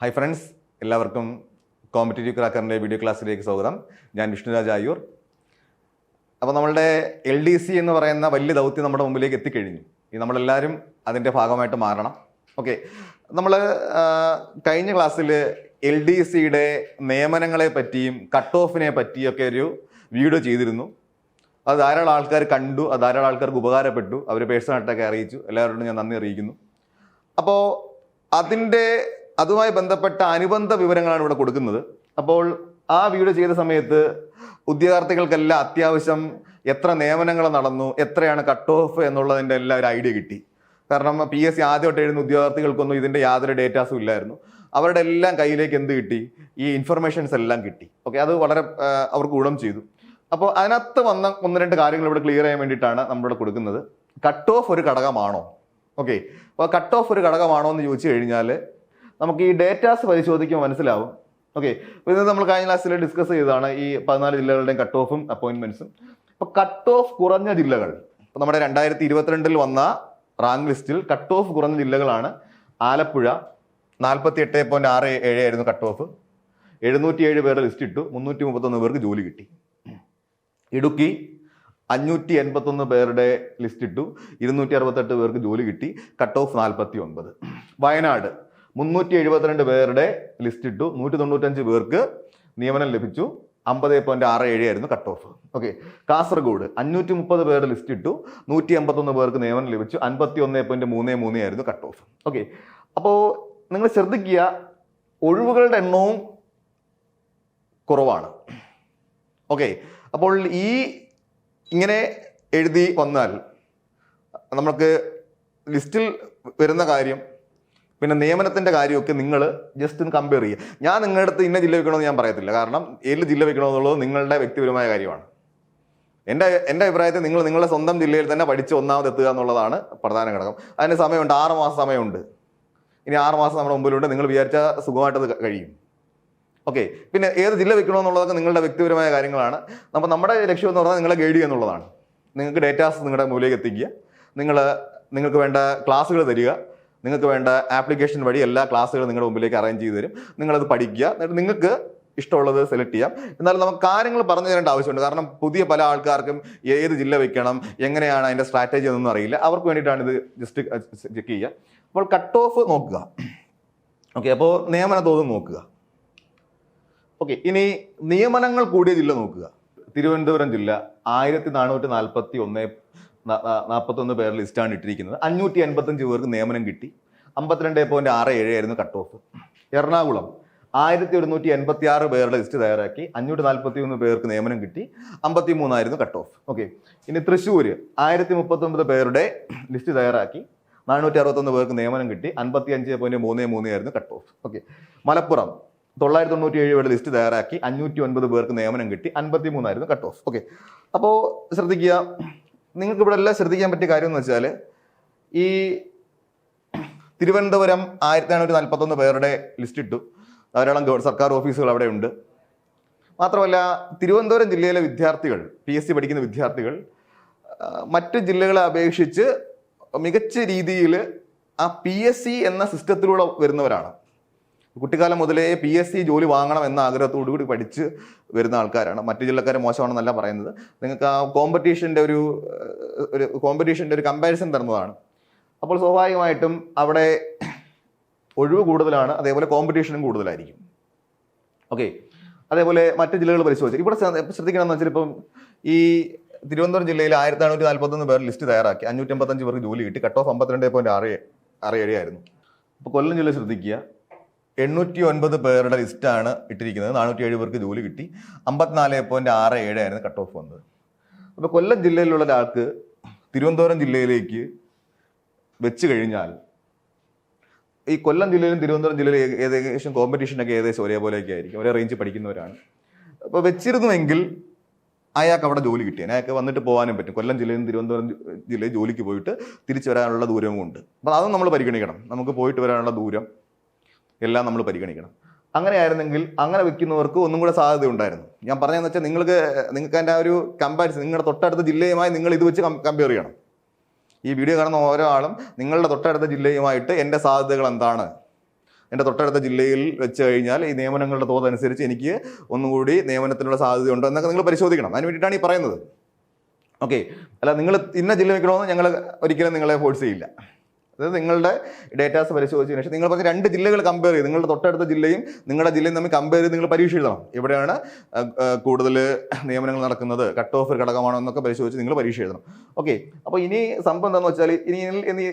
Hi friends എല്ലാവർക്കും competitive ക്രാക്കറിന്റെ video ക്ലാസ്സിലേക്ക് സ്വാഗതം. ഞാൻ വിഷ്ണുരാജ് ആയൂർ. അപ്പോൾ നമ്മളുടെ എൽ ഡി സി എന്ന് പറയുന്ന വലിയ ദൗത്യം നമ്മുടെ മുമ്പിലേക്ക് എത്തിക്കഴിഞ്ഞു. ഈ നമ്മളെല്ലാവരും അതിന്റെ ഭാഗമായിട്ട് മാറണം. ഓക്കെ നമ്മൾ കഴിഞ്ഞ ക്ലാസ്സിൽ എൽ ഡി സിയുടെ നിയമനങ്ങളെ പറ്റിയും കട്ട് ഓഫിനെ പറ്റിയൊക്കെ ഒരു വീഡിയോ ചെയ്തിരുന്നു. അത് ധാരാളം ആൾക്കാർ കണ്ടു അത് ധാരാളം ആൾക്കാർക്ക് ഉപകാരപ്പെട്ടു. അവർ പേഴ്സണായിട്ടൊക്കെ അറിയിച്ചു. എല്ലാവരോടും ഞാൻ നന്ദി അറിയിക്കുന്നു. അപ്പോൾ അതിന്റെ അതുമായി ബന്ധപ്പെട്ട അനുബന്ധ വിവരങ്ങളാണ് ഇവിടെ കൊടുക്കുന്നത്. അപ്പോൾ ആ വീഡിയോ ചെയ്ത സമയത്ത് ഉദ്യോഗാർത്ഥികൾക്കെല്ലാം അത്യാവശ്യം എത്ര നിയമനങ്ങൾ നടന്നു എത്രയാണ് കട്ട് ഓഫ് എന്നുള്ളതിന്റെ എല്ലാം ഒരു ഐഡിയ കിട്ടി. കാരണം പി എസ് സി ആദ്യമായിട്ട് എഴുതുന്ന ഉദ്യോഗാർത്ഥികൾക്കൊന്നും ഇതിന്റെ യാതൊരു ഡേറ്റാസും ഇല്ലായിരുന്നു. അവരുടെ എല്ലാം കയ്യിലേക്ക് എന്ത് കിട്ടി? ഈ ഇൻഫർമേഷൻസ് എല്ലാം കിട്ടി. ഓക്കെ അത് വളരെ അവർക്ക് ഗുണം ചെയ്തു. അപ്പോൾ അതിനകത്ത് വന്ന ഒന്ന് രണ്ട് കാര്യങ്ങൾ ഇവിടെ ക്ലിയർ ചെയ്യാൻ വേണ്ടിയിട്ടാണ് നമ്മളിവിടെ കൊടുക്കുന്നത്. കട്ട് ഓഫ് ഒരു ഘടകമാണോ? ഓക്കെ അപ്പോൾ കട്ട് ഓഫ് ഒരു ഘടകമാണോ എന്ന് ചോദിച്ചു കഴിഞ്ഞാൽ നമുക്ക് ഈ ഡേറ്റാസ് പരിശോധിക്കുമ്പോൾ മനസ്സിലാവും. ഓക്കെ ഇത് നമ്മൾ കഴിഞ്ഞ ക്ലാസ്സിൽ ഡിസ്കസ് ചെയ്തതാണ് ഈ പതിനാല് ജില്ലകളുടെയും കട്ട് ഓഫും അപ്പോയിൻമെൻസും അപ്പോൾ കട്ട് ഓഫ് കുറഞ്ഞ ജില്ലകൾ. ഇപ്പോൾ നമ്മുടെ രണ്ടായിരത്തി ഇരുപത്തിരണ്ടിൽ വന്ന റാങ്ക് ലിസ്റ്റിൽ കട്ട് ഓഫ് കുറഞ്ഞ ജില്ലകളാണ് ആലപ്പുഴ നാൽപ്പത്തി എട്ട് പോയിന്റ് ആറ് ഏഴ് ആയിരുന്നു കട്ട് ഓഫ് എഴുന്നൂറ്റി ഏഴ് പേരുടെ ലിസ്റ്റ് ഇട്ടു. മുന്നൂറ്റി മുപ്പത്തൊന്ന് പേർക്ക് ജോലി കിട്ടി. ഇടുക്കി അഞ്ഞൂറ്റി എൺപത്തൊന്ന് പേരുടെ ലിസ്റ്റ് ഇട്ടു. ഇരുന്നൂറ്റി അറുപത്തെട്ട് പേർക്ക് ജോലി കിട്ടി. കട്ട് ഓഫ് നാൽപ്പത്തി ഒൻപത് വയനാട് മുന്നൂറ്റി എഴുപത്തിരണ്ട് പേരുടെ ലിസ്റ്റ് ഇട്ടു. നൂറ്റി തൊണ്ണൂറ്റഞ്ച് പേർക്ക് നിയമനം ലഭിച്ചു. അമ്പത് പോയിന്റ് ആറ് ഏഴ് ആയിരുന്നു കട്ട് ഓഫ് ഓക്കെ കാസർഗോഡ് അഞ്ഞൂറ്റി മുപ്പത് പേരുടെ ലിസ്റ്റ് ഇട്ടു. നൂറ്റി എൺപത്തൊന്ന് പേർക്ക് നിയമനം ലഭിച്ചു. അൻപത്തി ഒന്ന് പോയിന്റ് മൂന്ന് മൂന്ന് ആയിരുന്നു കട്ട് ഓഫ് ഓക്കെ അപ്പോൾ നിങ്ങൾ ശ്രദ്ധിക്കുക ഒഴിവുകളുടെ എണ്ണവും കുറവാണ്. ഓക്കെ അപ്പോൾ ഈ ഇങ്ങനെ എഴുതി വന്നാൽ നമുക്ക് ലിസ്റ്റിൽ വരുന്ന കാര്യം പിന്നെ നിയമനത്തിന്റെ കാര്യമൊക്കെ നിങ്ങൾ ജസ്റ്റ് ഒന്ന് കമ്പയർ ചെയ്യുക. ഞാൻ നിങ്ങളുടെ അടുത്ത് ഇന്ന ജില്ല വെക്കണമെന്ന് ഞാൻ പറയത്തില്ല. കാരണം ഏത് ജില്ല വെക്കണമെന്നുള്ളത് നിങ്ങളുടെ വ്യക്തിപരമായ കാര്യമാണ്. എന്റെ എന്റെ അഭിപ്രായത്തിൽ നിങ്ങൾ നിങ്ങളുടെ സ്വന്തം ജില്ലയിൽ തന്നെ പഠിച്ച് ഒന്നാമത് എത്തുക എന്നുള്ളതാണ് പ്രധാന ഘടകം. അതിന് സമയമുണ്ട്. ആറ് മാസം സമയമുണ്ട്. ഇനി ആറ് മാസം നമ്മുടെ മുമ്പിലുണ്ട്. നിങ്ങൾ വിചാരിച്ചാൽ സുഖമായിട്ടത് കഴിയും. ഓക്കെ പിന്നെ ഏത് ജില്ല വെക്കണമെന്നുള്ളതൊക്കെ നിങ്ങളുടെ വ്യക്തിപരമായ കാര്യങ്ങളാണ്. അപ്പോൾ നമ്മുടെ ലക്ഷ്യം എന്ന് പറഞ്ഞാൽ നിങ്ങളെ ഗൈഡ് ചെയ്യുക എന്നുള്ളതാണ്. നിങ്ങൾക്ക് ഡേറ്റാസ് നിങ്ങളുടെ മൂലയിലേക്ക് എത്തിക്കുക. നിങ്ങൾ നിങ്ങൾക്ക് വേണ്ട ക്ലാസ്സുകൾ തരിക. നിങ്ങൾക്ക് വേണ്ട ആപ്ലിക്കേഷൻ വഴി എല്ലാ ക്ലാസ്സുകളും നിങ്ങളുടെ മുമ്പിലേക്ക് അറേഞ്ച് ചെയ്ത് തരും. നിങ്ങളത് പഠിക്കുക. എന്നിട്ട് നിങ്ങൾക്ക് ഇഷ്ടമുള്ളത് സെലക്ട് ചെയ്യാം. എന്നാലും നമുക്ക് കാര്യങ്ങൾ പറഞ്ഞു തരേണ്ട ആവശ്യമുണ്ട്. കാരണം പുതിയ പല ആൾക്കാർക്കും ഏത് ജില്ല വെക്കണം എങ്ങനെയാണ് അതിന്റെ സ്ട്രാറ്റജി എന്നൊന്നും അറിയില്ല. അവർക്ക് വേണ്ടിയിട്ടാണ് ഇത് ജസ്റ്റ് ചെക്ക് ചെയ്യുക. അപ്പോൾ കട്ട് ഓഫ് നോക്കുക. ഓക്കെ അപ്പോൾ നിയമന തോത് നോക്കുക. ഓക്കെ ഇനി നിയമനങ്ങൾ കൂടിയ ജില്ല നോക്കുക. തിരുവനന്തപുരം ജില്ല ആയിരത്തി നാനൂറ്റി നാൽപ്പത്തി ഒന്ന് നാൽപ്പത്തൊന്ന് പേർ ലിസ്റ്റാണ് ഇട്ടിരിക്കുന്നത്. അഞ്ഞൂറ്റി എൺപത്തഞ്ച് പേർക്ക് നിയമനം കിട്ടി. അമ്പത്തിരണ്ട് പോയിന്റ് ആറ് ഏഴ് ആയിരുന്നു കട്ട് ഓഫ് എറണാകുളം ആയിരത്തി ഒരുന്നൂറ്റി എൺപത്തി ആറ് പേരുടെ ലിസ്റ്റ് തയ്യാറാക്കി. അഞ്ഞൂറ്റി നാൽപ്പത്തി ഒന്ന് പേർക്ക് നിയമനം കിട്ടി. അമ്പത്തി മൂന്നായിരുന്നു കട്ട് ഓഫ് ഓക്കെ ഇനി തൃശ്ശൂർ ആയിരത്തി മുപ്പത്തൊമ്പത് പേരുടെ ലിസ്റ്റ് തയ്യാറാക്കി. നാനൂറ്റി അറുപത്തൊന്ന് പേർക്ക് നിയമനം കിട്ടി. അൻപത്തി അഞ്ച് പോയിന്റ് മൂന്ന് മൂന്ന് ആയിരുന്നു കട്ട് ഓഫ് ഓക്കെ മലപ്പുറം തൊള്ളായിരത്തി തൊണ്ണൂറ്റി ഏഴ് പേരുടെ ലിസ്റ്റ് തയ്യാറാക്കി. അഞ്ഞൂറ്റി ഒൻപത് പേർക്ക് നിയമനം കിട്ടി. അൻപത്തി മൂന്നായിരുന്നു കട്ട് ഓഫ് ഓക്കെ അപ്പോൾ ശ്രദ്ധിക്കുക നിങ്ങൾക്ക് ഇവിടെ എല്ലാം ശ്രദ്ധിക്കാൻ പറ്റിയ കാര്യം എന്ന് വെച്ചാൽ ഈ തിരുവനന്തപുരം ആയിരത്തി നാനൂറ്റി നാൽപ്പത്തൊന്ന് പേരുടെ ലിസ്റ്റ് ഇട്ടു. ധാരാളം സർക്കാർ ഓഫീസുകൾ അവിടെ ഉണ്ട്. മാത്രമല്ല തിരുവനന്തപുരം ജില്ലയിലെ വിദ്യാർത്ഥികൾ പി എസ് സി പഠിക്കുന്ന വിദ്യാർത്ഥികൾ മറ്റ് ജില്ലകളെ അപേക്ഷിച്ച് മികച്ച രീതിയിൽ ആ പി എസ് സി എന്ന സിസ്റ്റത്തിലൂടെ വരുന്നവരാണ്. കുട്ടിക്കാലം മുതലേ പി എസ് സി ജോലി വാങ്ങണം എന്ന ആഗ്രഹത്തോടു കൂടി പഠിച്ച് വരുന്ന ആൾക്കാരാണ്. മറ്റു ജില്ലക്കാർ മോശമാണെന്നല്ല പറയുന്നത്. നിങ്ങൾക്ക് ആ കോമ്പറ്റീഷന്റെ ഒരു ഒരു കോമ്പറ്റീഷന്റെ ഒരു കമ്പാരിസൺ തരുന്നതാണ്. അപ്പോൾ സ്വാഭാവികമായിട്ടും അവിടെ ഒഴിവ് കൂടുതലാണ് അതേപോലെ കോമ്പറ്റീഷനും കൂടുതലായിരിക്കും. ഓക്കെ അതേപോലെ മറ്റ് ജില്ലകൾ പരിശോധിച്ചു ഇവിടെ ശ്രദ്ധ- ശ്രദ്ധിക്കണമെന്ന് വെച്ചാൽ ഇപ്പം ഈ തിരുവനന്തപുരം ജില്ലയിൽ ആയിരത്തി നാനൂറ്റി നാൽപ്പത്തൊന്ന് പേർ ലിസ്റ്റ് തയ്യാറാക്കി. അഞ്ഞൂറ്റി അമ്പത്തഞ്ച് പേർക്ക് ജോലി കിട്ടി. കട്ട് ഓഫ് അമ്പത്തിരണ്ട് പോയിന്റ് ആറ് ആറ് ഏഴ് ആയിരുന്നു. അപ്പോൾ കൊല്ലം ജില്ല ശ്രദ്ധിക്കുക. എണ്ണൂറ്റി ഒൻപത് പേരുടെ ലിസ്റ്റാണ് ഇട്ടിരിക്കുന്നത്. നാനൂറ്റി ഏഴ് പേർക്ക് ജോലി കിട്ടി. അമ്പത്തിനാല് പോയിന്റ് ആറ് ഏഴ് ആയിരുന്നു കട്ട് ഓഫ് വന്നത്. അപ്പോൾ കൊല്ലം ജില്ലയിലുള്ള ഒരാൾക്ക് തിരുവനന്തപുരം ജില്ലയിലേക്ക് വെച്ച് കഴിഞ്ഞാൽ ഈ കൊല്ലം ജില്ലയിലും തിരുവനന്തപുരം ജില്ലയിലും ഏകദേശം കോമ്പറ്റീഷനൊക്കെ ഏകദേശം ഒരേപോലെയൊക്കെ ആയിരിക്കും. ഒരേ റേഞ്ച് പഠിക്കുന്നവരാണ്. അപ്പോൾ വെച്ചിരുന്നുവെങ്കിൽ അയാൾക്ക് അവിടെ ജോലി കിട്ടി. അയാൾക്ക് വന്നിട്ട് പോകാനും പറ്റും. കൊല്ലം ജില്ലയിൽ തിരുവനന്തപുരം ജില്ലയിൽ ജോലിക്ക് പോയിട്ട് തിരിച്ചു വരാനുള്ള ദൂരവും ഉണ്ട് അപ്പോൾ അതും നമ്മൾ പരിഗണിക്കണം. നമുക്ക് പോയിട്ട് വരാനുള്ള ദൂരം എല്ലാം നമ്മൾ പരിഗണിക്കണം. അങ്ങനെ ആയിരുന്നെങ്കിൽ അങ്ങനെ വെക്കുന്നവർക്ക് ഒന്നും കൂടെ സാധ്യത ഉണ്ടായിരുന്നു. ഞാൻ പറഞ്ഞതെന്ന് വെച്ചാൽ നിങ്ങൾക്ക് നിങ്ങൾക്ക് അതിന്റെ ആ ഒരു കമ്പാരിസൺ നിങ്ങളുടെ തൊട്ടടുത്ത ജില്ലയുമായി നിങ്ങൾ ഇത് വെച്ച് കമ്പയർ ചെയ്യണം. ഈ വീഡിയോ കാണുന്ന ഓരോ ആളും നിങ്ങളുടെ തൊട്ടടുത്ത ജില്ലയുമായിട്ട് എന്റെ സാധ്യതകൾ എന്താണ്? എന്റെ തൊട്ടടുത്ത ജില്ലയിൽ വെച്ച് കഴിഞ്ഞാൽ ഈ നിയമനങ്ങളുടെ തോതനുസരിച്ച് എനിക്ക് ഒന്നുകൂടി നിയമനത്തിനുള്ള സാധ്യതയുണ്ടോ എന്നൊക്കെ നിങ്ങൾ പരിശോധിക്കണം. അതിന് വേണ്ടിയിട്ടാണ് ഈ പറയുന്നത്. ഓക്കെ അല്ല നിങ്ങൾ ഇന്ന ജില്ല വെക്കണമെന്ന് ഞങ്ങൾ ഒരിക്കലും നിങ്ങളെ ഫോഴ്സ് ചെയ്യില്ല. അതായത് നിങ്ങളുടെ ഡേറ്റാസ് പരിശോധിച്ചതിന് ശേഷം നിങ്ങൾ പറഞ്ഞ രണ്ട് ജില്ലകൾ കമ്പയർ ചെയ്ത്. നിങ്ങളുടെ തൊട്ടടുത്ത ജില്ലയും നിങ്ങളുടെ ജില്ലയും തമ്മിൽ കമ്പയർ ചെയ്ത് നിങ്ങൾ പരീക്ഷ എഴുതണം എവിടെയാണ് കൂടുതൽ നിയമനങ്ങൾ നടക്കുന്നത്. കട്ട് ഓഫ് ഘടകമാണോ എന്നൊക്കെ പരിശോധിച്ച് നിങ്ങൾ പരീക്ഷ എഴുതണം ഓക്കെ അപ്പോൾ ഇനി സംഭവം എന്താണെന്ന് വെച്ചാൽ ഇനി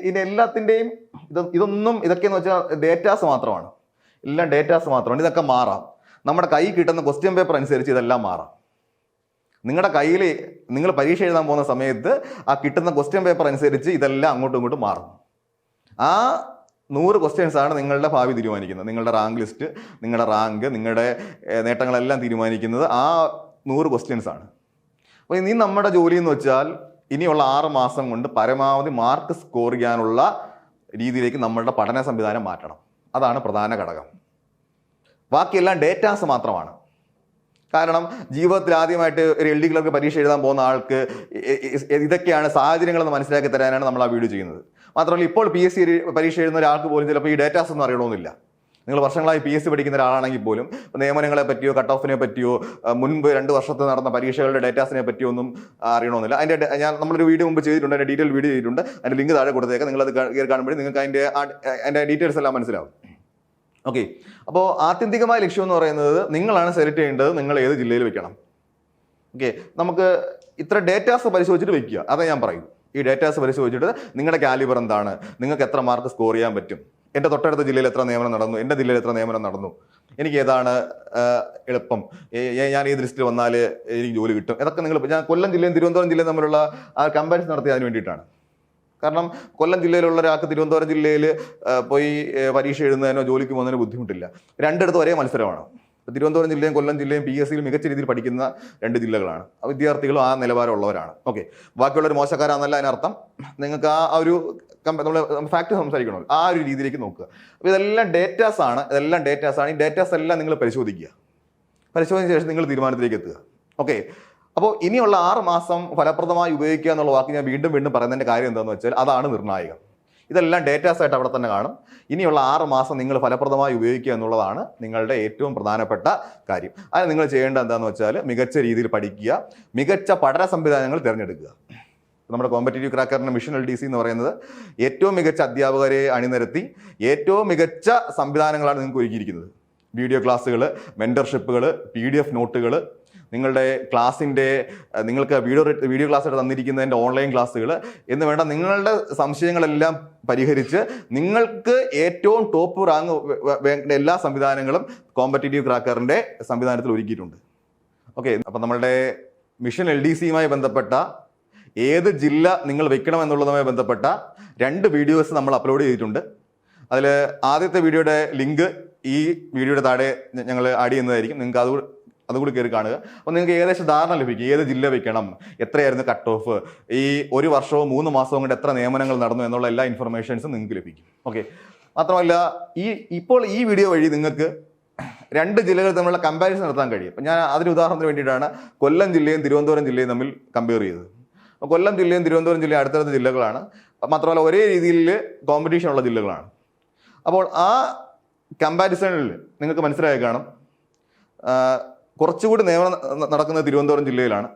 ഇനി എല്ലാത്തിന്റെയും ഇത് ഇതൊന്നും ഇതൊക്കെയെന്ന് വെച്ചാൽ ഡേറ്റാസ് മാത്രമാണ്. എല്ലാം ഡേറ്റാസ് മാത്രമാണ്. ഇതൊക്കെ മാറാം. നമ്മുടെ കൈ കിട്ടുന്ന ക്വസ്റ്റ്യൻ പേപ്പർ അനുസരിച്ച് ഇതെല്ലാം മാറാം. നിങ്ങളുടെ കയ്യിൽ നിങ്ങൾ പരീക്ഷ എഴുതാൻ പോകുന്ന സമയത്ത് ആ കിട്ടുന്ന ക്വസ്റ്റ്യൻ പേപ്പർ അനുസരിച്ച് ഇതെല്ലാം അങ്ങോട്ടും ഇങ്ങോട്ടും മാറും. ആ നൂറ് ക്വസ്റ്റ്യൻസ് ആണ് നിങ്ങളുടെ ഭാവി തീരുമാനിക്കുന്നത്. നിങ്ങളുടെ റാങ്ക് ലിസ്റ്റ് നിങ്ങളുടെ റാങ്ക് നിങ്ങളുടെ നേട്ടങ്ങളെല്ലാം തീരുമാനിക്കുന്നത് ആ നൂറ് ക്വസ്റ്റ്യൻസ് ആണ്. അപ്പോൾ ഇനി നമ്മുടെ ജോലി എന്ന് വെച്ചാൽ ഇനിയുള്ള ആറ് മാസം കൊണ്ട് പരമാവധി മാർക്ക് സ്കോർ ചെയ്യാനുള്ള രീതിയിലേക്ക് നമ്മളുടെ പഠന സംവിധാനം മാറ്റണം. അതാണ് പ്രധാന ഘടകം. ബാക്കിയെല്ലാം ഡേറ്റാസ് മാത്രമാണ്. കാരണം ജീവിതത്തിൽ ആദ്യമായിട്ട് ഒരു എൽ ഡി ക്ലർക്ക് പരീക്ഷ എഴുതാൻ പോകുന്ന ആൾക്ക് ഇതൊക്കെയാണ് സാഹചര്യങ്ങളെന്ന് മനസ്സിലാക്കി തരാനാണ് നമ്മൾ ആ വീഡിയോ ചെയ്യുന്നത്. മാത്രമല്ല ഇപ്പോൾ പി എസ് സി പരീക്ഷ എഴുതുന്ന ഒരാൾക്ക് പോലും ചിലപ്പോൾ ഈ ഡേറ്റാസ് ഒന്നും അറിയണമെന്നില്ല. നിങ്ങൾ വർഷങ്ങളായി പി എസ് സി പഠിക്കുന്ന ഒരാളാണെങ്കിൽ പോലും നിയമനങ്ങളെ പറ്റിയോ കട്ട് ഓഫിനെ പറ്റിയോ മുൻപ് രണ്ട് വർഷത്തെ നടന്ന പരീക്ഷകളുടെ ഡേറ്റാസിനെ പറ്റിയോ ഒന്നും അറിയണമെന്നില്ല. അതിന്റെ ഞാൻ നമ്മളൊരു വീഡിയോ മുമ്പ് ചെയ്തിട്ടുണ്ട് അതിന്റെ ഡീറ്റെയിൽ വീഡിയോ ചെയ്തിട്ടുണ്ട്. അതിന്റെ ലിങ്ക് താഴെ കൊടുത്തേക്കാം. നിങ്ങളത് കയറി കാണുമ്പോൾ നിങ്ങൾക്ക് അതിന്റെ അതിന്റെ ഡീറ്റെയിൽസ് എല്ലാം മനസ്സിലാവും. ഓക്കെ അപ്പോൾ ആത്യന്തികമായ ലക്ഷ്യം എന്ന് പറയുന്നത് നിങ്ങളാണ് സെലക്ട് ചെയ്യേണ്ടത് നിങ്ങൾ ഏത് ജില്ലയിൽ വെക്കണം. ഓക്കെ നമുക്ക് ഇത്ര ഡേറ്റാസ് പരിശോധിച്ചിട്ട് വെക്കുക. അതാണ് ഞാൻ പറയും ഈ ഡേറ്റാസ് പരിശോധിച്ചിട്ട് നിങ്ങളുടെ കാലിബർ എന്താണ്? നിങ്ങൾക്ക് എത്ര മാർക്ക് സ്കോർ ചെയ്യാൻ പറ്റും? എന്റെ തൊട്ടടുത്ത ജില്ലയിൽ എത്ര നിയമനം നടന്നു? എന്റെ ജില്ലയിൽ എത്ര നിയമനം നടന്നു? എനിക്ക് ഏതാണ് എളുപ്പം? ഞാൻ ഈ ലിസ്റ്റിൽ വന്നാൽ എനിക്ക് ജോലി കിട്ടും? ഇതൊക്കെ നിങ്ങൾ ഞാൻ കൊല്ലം ജില്ലയും തിരുവനന്തപുരം ജില്ലയും തമ്മിലുള്ള ആ കമ്പാരിസൺ നടത്തി അതിന് വേണ്ടിയിട്ടാണ്. കാരണം കൊല്ലം ജില്ലയിലുള്ള ഒരാൾക്ക് തിരുവനന്തപുരം ജില്ലയിൽ പോയി പരീക്ഷ എഴുതുന്നതിനോ ജോലിക്ക് പോകുന്നതിനോ ബുദ്ധിമുട്ടില്ല. രണ്ടിടത്തും ഒരേ മത്സരമാണ്. തിരുവനന്തപുരം ജില്ലയും കൊല്ലം ജില്ലയും പി എസ് സിയിൽ മികച്ച രീതിയിൽ പഠിക്കുന്ന രണ്ട് ജില്ലകളാണ്. വിദ്യാർത്ഥികളും ആ നിലവാരമുള്ളവരാണ്. ഓക്കെ ബാക്കിയുള്ളവർ മോശക്കാരാണെന്നല്ല അതിനർത്ഥം നിങ്ങൾക്ക് ആ ഒരു നമ്മൾ ഫാക്ട് സംസാരിക്കണമല്ലോ. ആ ഒരു രീതിയിലേക്ക് നോക്കുക. അപ്പോൾ ഇതെല്ലാം ഡേറ്റാസ് ആണ്. ഇതെല്ലാം ഡേറ്റാസ് ആണ്. ഈ ഡേറ്റാസ് എല്ലാം നിങ്ങൾ പരിശോധിക്കുക. പരിശോധിച്ച ശേഷം നിങ്ങൾ തീരുമാനത്തിലേക്ക് എത്തുക. ഓക്കെ അപ്പോൾ ഇനിയുള്ള ആറ് മാസം ഫലപ്രദമായി ഉപയോഗിക്കുക എന്നുള്ള വാക്ക് ഞാൻ വീണ്ടും വീണ്ടും പറയുന്നതിന്റെ കാര്യം എന്താണെന്ന് വെച്ചാൽ അതാണ് നിർണായകം. ഇതെല്ലാം ഡേറ്റാസ് ആയിട്ട് അവിടെ തന്നെ കാണും. ഇനിയുള്ള ആറ് മാസം നിങ്ങൾ ഫലപ്രദമായി ഉപയോഗിക്കുക എന്നുള്ളതാണ് നിങ്ങളുടെ ഏറ്റവും പ്രധാനപ്പെട്ട കാര്യം. അതിന് നിങ്ങൾ ചെയ്യേണ്ടത് എന്താണെന്ന് വെച്ചാൽ മികച്ച രീതിയിൽ പഠിക്കുക. മികച്ച പഠന സംവിധാനങ്ങൾ തിരഞ്ഞെടുക്കുക. നമ്മുടെ കോമ്പറ്റേറ്റീവ് ക്രാക്കറിന്റെ മിഷൻ എൽ ഡി സി എന്ന് പറയുന്നത് ഏറ്റവും മികച്ച അധ്യാപകരെ അണിനിരത്തി ഏറ്റവും മികച്ച സംവിധാനങ്ങളാണ് നിങ്ങൾക്ക് ഒരുക്കിയിരിക്കുന്നത്. വീഡിയോ ക്ലാസ്സുകൾ മെന്റർഷിപ്പുകൾ പി ഡി എഫ് നോട്ടുകൾ നിങ്ങളുടെ ക്ലാസ്സിന്റെ നിങ്ങൾക്ക് വീഡിയോ വീഡിയോ ക്ലാസ് ആയിട്ട് തന്നിരിക്കുന്നതിന്റെ ഓൺലൈൻ ക്ലാസ്സുകൾ എന്ന് വേണ്ട നിങ്ങളുടെ സംശയങ്ങളെല്ലാം പരിഹരിച്ച് നിങ്ങൾക്ക് ഏറ്റവും ടോപ്പ് റാങ്ക് എല്ലാ സംവിധാനങ്ങളും കോമ്പറ്റേറ്റീവ് ക്രാക്കറിന്റെ സംവിധാനത്തിൽ ഒരുക്കിയിട്ടുണ്ട്. ഓക്കെ അപ്പം നമ്മളുടെ മിഷൻ എൽ ഡി സിയുമായി ബന്ധപ്പെട്ട ഏത് ജില്ല നിങ്ങൾ വെക്കണം എന്നുള്ളതുമായി ബന്ധപ്പെട്ട രണ്ട് വീഡിയോസ് നമ്മൾ അപ്ലോഡ് ചെയ്തിട്ടുണ്ട്. അതിൽ ആദ്യത്തെ വീഡിയോയുടെ ലിങ്ക് ഈ വീഡിയോയുടെ താഴെ ഞങ്ങൾ ആഡ് ചെയ്യുന്നതായിരിക്കും. നിങ്ങൾക്ക് അതുകൂടി അതുകൂടി കയറി കാണുക. അപ്പോൾ നിങ്ങൾക്ക് ഏകദേശം ധാരണ ലഭിക്കും. ഏത് ജില്ല വയ്ക്കണം എത്രയായിരുന്നു കട്ട് ഓഫ് ഈ ഒരു വർഷവും മൂന്ന് മാസവും കൊണ്ട് എത്ര നിയമനങ്ങൾ നടന്നു എന്നുള്ള എല്ലാ ഇൻഫർമേഷൻസും നിങ്ങൾക്ക് ലഭിക്കും. ഓക്കെ മാത്രമല്ല ഈ ഇപ്പോൾ ഈ വീഡിയോ വഴി നിങ്ങൾക്ക് രണ്ട് ജില്ലകൾ തമ്മിലുള്ള കമ്പാരിസൺ നടത്താൻ കഴിയും. അപ്പം ഞാൻ അതിന് ഉദാഹരണത്തിന് വേണ്ടിയിട്ടാണ് കൊല്ലം ജില്ലയും തിരുവനന്തപുരം ജില്ലയും തമ്മിൽ കമ്പയർ ചെയ്തത്. അപ്പോൾ കൊല്ലം ജില്ലയും തിരുവനന്തപുരം ജില്ലയും അടുത്തടുത്ത ജില്ലകളാണ്. മാത്രമല്ല ഒരേ രീതിയിൽ കോമ്പറ്റീഷൻ ഉള്ള ജില്ലകളാണ്. അപ്പോൾ ആ കമ്പാരിസണിൽ നിങ്ങൾക്ക് മനസ്സിലായി കാണും. കുറച്ചുകൂടി നിയമനം നടക്കുന്നത് തിരുവനന്തപുരം ജില്ലയിലാണ്.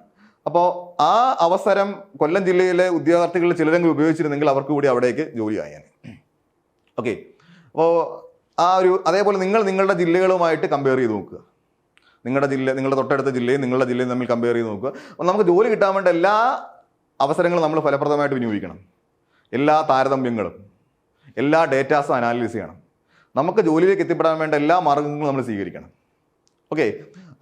അപ്പോൾ ആ അവസരം കൊല്ലം ജില്ലയിലെ ഉദ്യോഗാർത്ഥികൾ ചിലരെങ്കിലും ഉപയോഗിച്ചിരുന്നെങ്കിൽ അവർക്ക് കൂടി അവിടേക്ക് ജോലി ആയേനെ. ഓക്കെ അപ്പോൾ ആ ഒരു അതേപോലെ നിങ്ങൾ നിങ്ങളുടെ ജില്ലകളുമായിട്ട് കമ്പയർ ചെയ്ത് നോക്കുക. നിങ്ങളുടെ ജില്ല നിങ്ങളുടെ തൊട്ടടുത്ത ജില്ലയും നിങ്ങളുടെ ജില്ലയും തമ്മിൽ കമ്പയർ ചെയ്ത് നോക്കുക. അപ്പോൾ നമുക്ക് ജോലി കിട്ടാൻ വേണ്ട എല്ലാ അവസരങ്ങളും നമ്മൾ ഫലപ്രദമായിട്ട് വിനിയോഗിക്കണം. എല്ലാ താരതമ്യങ്ങളും എല്ലാ ഡേറ്റാസും അനാലിസിസ് ചെയ്യണം. നമുക്ക് ജോലിയിലേക്ക് എത്തിപ്പെടാൻ വേണ്ട എല്ലാ മാർഗങ്ങളും നമ്മൾ സ്വീകരിക്കണം. ഓക്കെ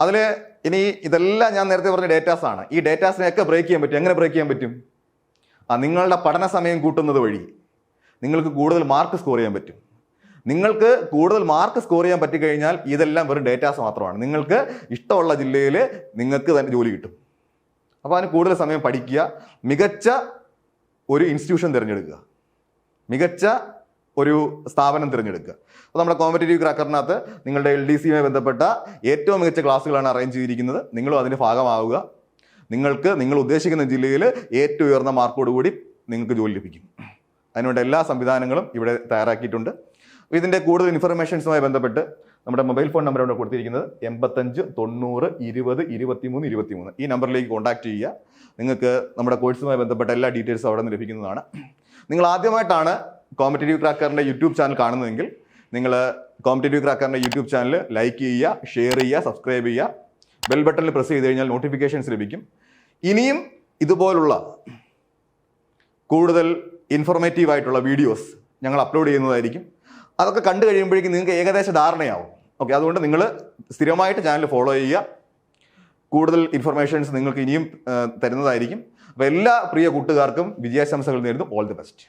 അതിൽ ഇനി ഇതെല്ലാം ഞാൻ നേരത്തെ പറഞ്ഞ ഡേറ്റാസ് ആണ്. ഈ ഡേറ്റാസിനെയൊക്കെ ബ്രേക്ക് ചെയ്യാൻ പറ്റും. എങ്ങനെ ബ്രേക്ക് ചെയ്യാൻ പറ്റും? ആ നിങ്ങളുടെ പഠന സമയം കൂട്ടുന്നത് വഴി നിങ്ങൾക്ക് കൂടുതൽ മാർക്ക് സ്കോർ ചെയ്യാൻ പറ്റും. നിങ്ങൾക്ക് കൂടുതൽ മാർക്ക് സ്കോർ ചെയ്യാൻ പറ്റിക്കഴിഞ്ഞാൽ ഇതെല്ലാം വെറും ഡേറ്റാസ് മാത്രമാണ്. നിങ്ങൾക്ക് ഇഷ്ടമുള്ള ജില്ലയിൽ നിങ്ങൾക്ക് തന്നെ ജോലി കിട്ടും. അപ്പോൾ അതിന് കൂടുതൽ സമയം പഠിക്കുക. മികച്ച ഒരു ഇൻസ്റ്റിറ്റ്യൂഷൻ തിരഞ്ഞെടുക്കുക. മികച്ച ഒരു സ്ഥാപനം തിരഞ്ഞെടുക്കുക. അപ്പോൾ നമ്മുടെ കോമ്പറ്റേറ്റീവ് ക്രാക്കറിനകത്ത് നിങ്ങളുടെ എൽ ഡി സിയുമായി ബന്ധപ്പെട്ട ഏറ്റവും മികച്ച ക്ലാസ്സുകളാണ് അറേഞ്ച് ചെയ്തിരിക്കുന്നത്. നിങ്ങളും അതിന്റെ ഭാഗമാവുക. നിങ്ങൾക്ക് നിങ്ങൾ ഉദ്ദേശിക്കുന്ന ജില്ലയിൽ ഏറ്റവും ഉയർന്ന മാർക്കോടുകൂടി നിങ്ങൾക്ക് ജോലി ലഭിക്കും. അതിനുവേണ്ട എല്ലാ സംവിധാനങ്ങളും ഇവിടെ തയ്യാറാക്കിയിട്ടുണ്ട്. ഇതിന്റെ കൂടുതൽ ഇൻഫർമേഷൻസുമായി ബന്ധപ്പെട്ട് നമ്മുടെ മൊബൈൽ ഫോൺ നമ്പർ ഇവിടെ കൊടുത്തിരിക്കുന്നത് എൺപത്തഞ്ച് തൊണ്ണൂറ് ഇരുപത് ഇരുപത്തിമൂന്ന് ഇരുപത്തിമൂന്ന്. ഈ നമ്പറിലേക്ക് കോൺടാക്ട് ചെയ്യുക. നിങ്ങൾക്ക് നമ്മുടെ കോഴ്സുമായി ബന്ധപ്പെട്ട എല്ലാ ഡീറ്റെയിൽസും അവിടെ നിന്ന് ലഭിക്കുന്നതാണ്. നിങ്ങൾ ആദ്യമായിട്ടാണ് കോമ്പറ്റേറ്റീവ് ക്രാക്കറിന്റെ യൂട്യൂബ് ചാനൽ കാണുന്നതെങ്കിൽ നിങ്ങൾ കോമ്പറ്റേറ്റീവ് ക്രാക്കറിന്റെ യൂട്യൂബ് ചാനൽ ലൈക്ക് ചെയ്യുക ഷെയർ ചെയ്യുക സബ്സ്ക്രൈബ് ചെയ്യുക. ബെൽ ബട്ടണിൽ പ്രസ് ചെയ്ത് കഴിഞ്ഞാൽ നോട്ടിഫിക്കേഷൻസ് ലഭിക്കും. ഇനിയും ഇതുപോലുള്ള കൂടുതൽ ഇൻഫോർമേറ്റീവ് ആയിട്ടുള്ള വീഡിയോസ് ഞങ്ങൾ അപ്ലോഡ് ചെയ്യുന്നതായിരിക്കും. അതൊക്കെ കണ്ടു കഴിയുമ്പോഴേക്കും നിങ്ങൾക്ക് ഏകദേശം ധാരണയാവും. ഓക്കെ അതുകൊണ്ട് നിങ്ങൾ സ്ഥിരമായിട്ട് ചാനൽ ഫോളോ ചെയ്യുക. കൂടുതൽ ഇൻഫർമേഷൻസ് നിങ്ങൾക്ക് ഇനിയും തരുന്നതായിരിക്കും. അപ്പോൾ എല്ലാ പ്രിയ കൂട്ടുകാർക്കും വിജയാശംസകൾ നേരുന്നു. All the best